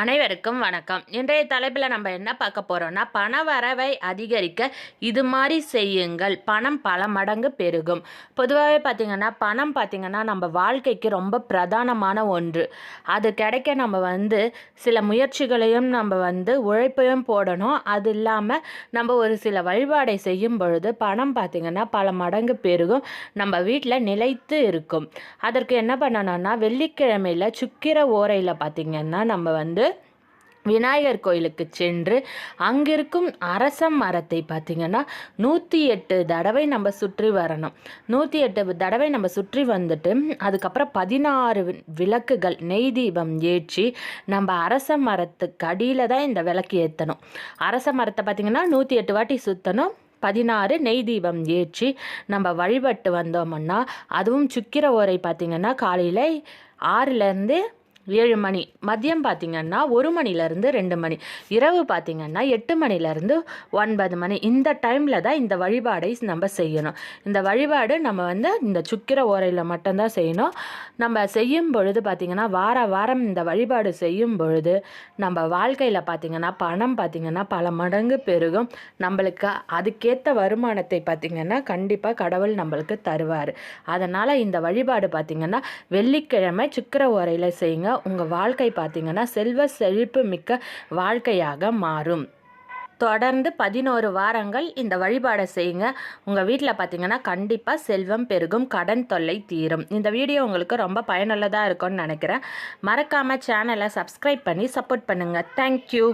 அனைவருக்கும் வணக்கம். இன்றைய தலைப்பில் நம்ம என்ன பார்க்க போகிறோம்னா பண வரவை அதிகரிக்க இது மாதிரி செய்யுங்கள். பணம் பல மடங்கு பெருகும். பொதுவாகவே பார்த்திங்கன்னா பணம் பார்த்திங்கன்னா நம்ம வாழ்க்கைக்கு ரொம்ப பிரதானமான ஒன்று. அது கிடைக்க நம்ம வந்து சில முயற்சிகளையும் நம்ம வந்து உழைப்பையும் போடணும். அது இல்லாமல் நம்ம ஒரு சில வழிபாடை செய்யும் பொழுது பணம் பார்த்திங்கன்னா பல மடங்கு பெருகும். நம்ம வீட்டில் நிலைத்து இருக்கும். அதற்கு என்ன பண்ணணும்னா வெள்ளிக்கிழமையில் சுக்கிர ஓரையில் பார்த்திங்கன்னா நம்ம வந்து விநாயகர் கோயிலுக்கு சென்று அங்கிருக்கும் அரச மரத்தை பார்த்திங்கன்னா நூற்றி எட்டு தடவை நம்ம சுற்றி வரணும். நூற்றி எட்டு தடவை நம்ம சுற்றி வந்துட்டு அதுக்கப்புறம் பதினாறு விளக்குகள் நெய் தீபம் ஏற்றி நம்ம அரச மரத்துக்கு அடியில் தான் இந்த விளக்கு ஏற்றணும் அரச மரத்தை பார்த்திங்கன்னா நூற்றி எட்டு வாட்டி சுற்றணும் பதினாறு நெய் தீபம் ஏற்றி நம்ம வழிபட்டு வந்தோம்னா அதுவும் சுக்கிர ஓரை பார்த்திங்கன்னா காலையில் ஆறுலேருந்து ஏழு மணி. மதியம் பார்த்திங்கன்னா ஒரு மணிலேருந்து ரெண்டு மணி. இரவு பார்த்திங்கன்னா எட்டு மணிலேருந்து ஒன்பது மணி. இந்த டைமில் தான் இந்த வழிபாடை நம்ம செய்யணும். இந்த வழிபாடு நம்ம வந்து இந்த சுக்கிர ஓரையில் மட்டும்தான் செய்யணும். நம்ம செய்யும் பொழுது பார்த்திங்கன்னா வார வாரம் இந்த வழிபாடு செய்யும் பொழுது நம்ம வாழ்க்கையில் பார்த்திங்கன்னா பணம் பார்த்திங்கன்னா பல மடங்கு பெருகும். நம்மளுக்கு அதுக்கேற்ற வருமானத்தை பார்த்திங்கன்னா கண்டிப்பாக கடவுள் நம்மளுக்கு தருவார். அதனால் இந்த வழிபாடு பார்த்திங்கன்னா வெள்ளிக்கிழமை சுக்கிர ஓரையில் செய்யுங்க. உங்கள் வாழ்க்கை பார்த்திங்கன்னா செல்வ செழிப்பு மிக்க வாழ்க்கையாக மாறும். தொடர்ந்து பதினோரு வாரங்கள் இந்த வழிபாடை செய்யுங்க. உங்கள் வீட்டில் பார்த்தீங்கன்னா கண்டிப்பாக செல்வம் பெருகும் கடன் தொல்லை தீரும். இந்த வீடியோ உங்களுக்கு ரொம்ப பயனுள்ளதாக இருக்கும்னு நினைக்கிறேன். மறக்காமல் சேனலை சப்ஸ்கிரைப் பண்ணி சப்போர்ட் பண்ணுங்கள் தேங்க்யூ